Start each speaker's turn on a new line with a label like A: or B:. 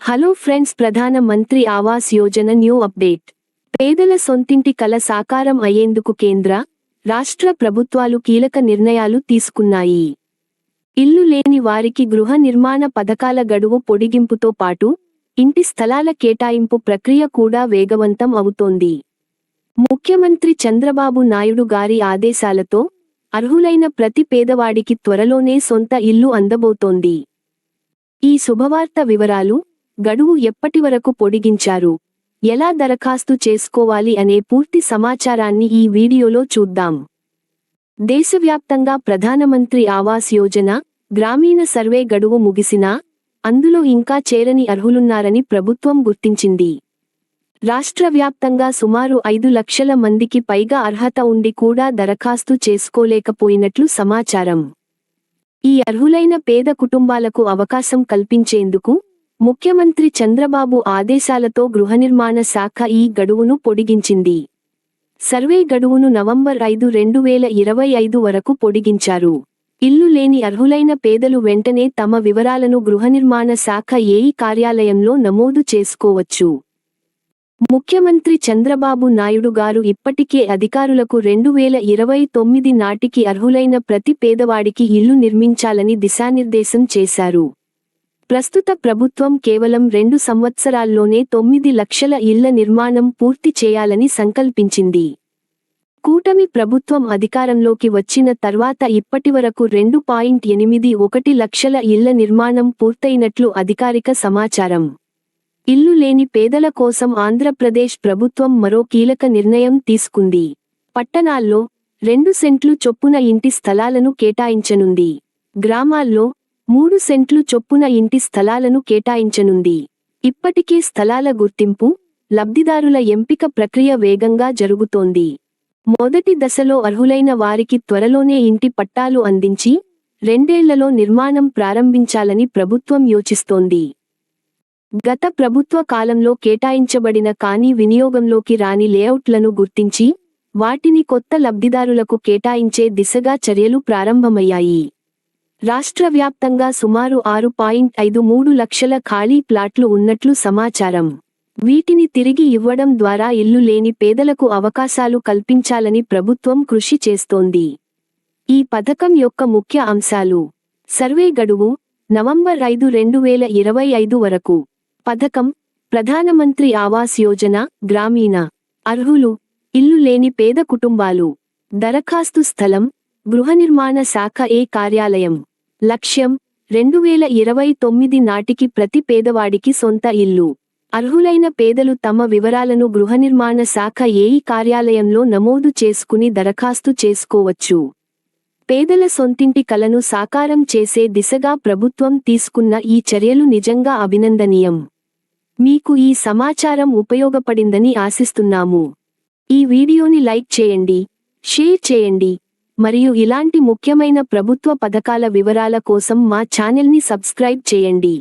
A: Hello friends Pradhan Mantri Awas Yojana new update. పేదల సొంతింటి కల సాకారం అయ్యేందుకు కేంద్ర రాష్ట్ర ప్రభుత్వాలు కీలక నిర్ణయాలు తీసుకున్నాయి. ఇల్లు లేని వారికి గృహ నిర్మాణ పథకాల గడువు పొడిగింపుతో పాటు ఇంటి స్థలాల కేటాయింపు ప్రక్రియ కూడా వేగవంతం అవుతోంది. ముఖ్యమంత్రి చంద్రబాబు నాయుడు గారి ఆదేశాలతో అర్హులైన ప్రతి పేదవాడికి త్వరలోనే సొంత ఇల్లు అందబోతోంది. ఈ శుభవార్త వివరాలు గడువు ఎప్పటివరకు పొడిగించారు? ఎలా దరఖాస్తు చేసుకోవాలి అనే పూర్తి సమాచారాన్ని ఈ వీడియోలో చూద్దాం. దేశవ్యాప్తంగా ప్రధానమంత్రి ఆవాస్ యోజన గ్రామీణ సర్వే గడువు ముగిసినా అందులో ఇంకా చేరని అర్హులున్నారని ప్రభుత్వం గుర్తించింది. రాష్ట్ర వ్యాప్తంగా సుమారు ఐదు లక్షల మందికి పైగా అర్హత ఉండి కూడా దరఖాస్తు చేసుకోలేకపోయినట్లు సమాచారం. ఈ అర్హులైన పేద కుటుంబాలకు అవకాశం కల్పించేందుకు ముఖ్యమంత్రి చంద్రబాబు ఆదేశాలతో గృహనిర్మాణ శాఖ ఈ గడువును పొడిగించింది. సర్వే గడువును నవంబర్ ఐదు రెండు వేల ఇరవై ఐదు వరకు పొడిగించారు. ఇల్లు లేని అర్హులైన పేదలు వెంటనే తమ వివరాలను గృహనిర్మాణ శాఖ ఏఈ కార్యాలయంలో నమోదు చేసుకోవచ్చు. ముఖ్యమంత్రి చంద్రబాబు నాయుడు గారు ఇప్పటికే అధికారులకు రెండు వేల ఇరవై తొమ్మిది నాటికి అర్హులైన ప్రతి పేదవాడికి ఇల్లు నిర్మించాలని దిశానిర్దేశం చేశారు. ప్రస్తుత ప్రభుత్వం కేవలం రెండు సంవత్సరాల్లోనే తొమ్మిది లక్షల ఇళ్ళ నిర్మాణం పూర్తి చేయాలని సంకల్పించింది. కూటమి ప్రభుత్వం అధికారంలోకి వచ్చిన తర్వాత ఇప్పటివరకు రెండు పాయింట్ ఎనిమిది ఒకటి లక్షల ఇళ్ళ నిర్మాణం పూర్తయినట్లు అధికారిక సమాచారం. ఇల్లు లేని పేదల కోసం ఆంధ్రప్రదేశ్ ప్రభుత్వం మరో కీలక నిర్ణయం తీసుకుంది. పట్టణాల్లో రెండు సెంట్లు చొప్పున ఇంటి స్థలాలను కేటాయించనుంది. గ్రామాల్లో మూడు సెంట్లు చొప్పున ఇంటి స్థలాలను కేటాయించనుంది. ఇప్పటికే స్థలాల గుర్తింపు లబ్ధిదారుల ఎంపిక ప్రక్రియ వేగంగా జరుగుతోంది. మొదటి దశలో అర్హులైన వారికి త్వరలోనే ఇంటి పట్టాలు అందించి రెండేళ్ళలో నిర్మాణం ప్రారంభించాలని ప్రభుత్వం యోచిస్తోంది. గత ప్రభుత్వ కాలంలో కేటాయించబడిన కానీ వినియోగంలోకి రాని లేఅవుట్లను గుర్తించి వాటిని కొత్త లబ్ధిదారులకు కేటాయించే దిశగా చర్యలు ప్రారంభమయ్యాయి. రాష్ట్ర వ్యాప్తంగా సుమారు ఆరు పాయింట్ ఐదు మూడు లక్షల ఖాళీ ప్లాట్లు ఉన్నట్లు సమాచారం. వీటిని తిరిగి ఇవ్వడం ద్వారా ఇల్లు లేని పేదలకు అవకాశాలు కల్పించాలని ప్రభుత్వం కృషి చేస్తోంది. ఈ పథకం యొక్క ముఖ్య అంశాలు. సర్వే గడువు నవంబర్ ఐదు రెండు వేల ఇరవై ఐదు వరకు. పథకం ప్రధానమంత్రి ఆవాస్ యోజన గ్రామీణ. అర్హులు ఇల్లు లేని పేద కుటుంబాలు. దరఖాస్తు స్థలం గృహనిర్మాణ శాఖ ఏ కార్యాలయం. లక్ష్యం రెండు వేల ఇరవై తొమ్మిది నాటికి ప్రతి పేదవాడికి సొంత ఇల్లు. అర్హులైన పేదలు తమ వివరాలను గృహనిర్మాణ శాఖ ఏఈ కార్యాలయంలో నమోదు చేసుకుని దరఖాస్తు చేసుకోవచ్చు. పేదల సొంతింటి కలను సాకారం చేసే దిశగా ప్రభుత్వం తీసుకున్న ఈ చర్యలు నిజంగా అభినందనీయం. మీకు ఈ సమాచారం ఉపయోగపడిందని ఆశిస్తున్నాము. ఈ వీడియోని లైక్ చేయండి షేర్ చేయండి మరియు ఇలాంటి ముఖ్యమైన ప్రభుత్వ పథకాల వివరాల కోసం మా ఛానల్ని సబ్స్క్రైబ్ చేయండి.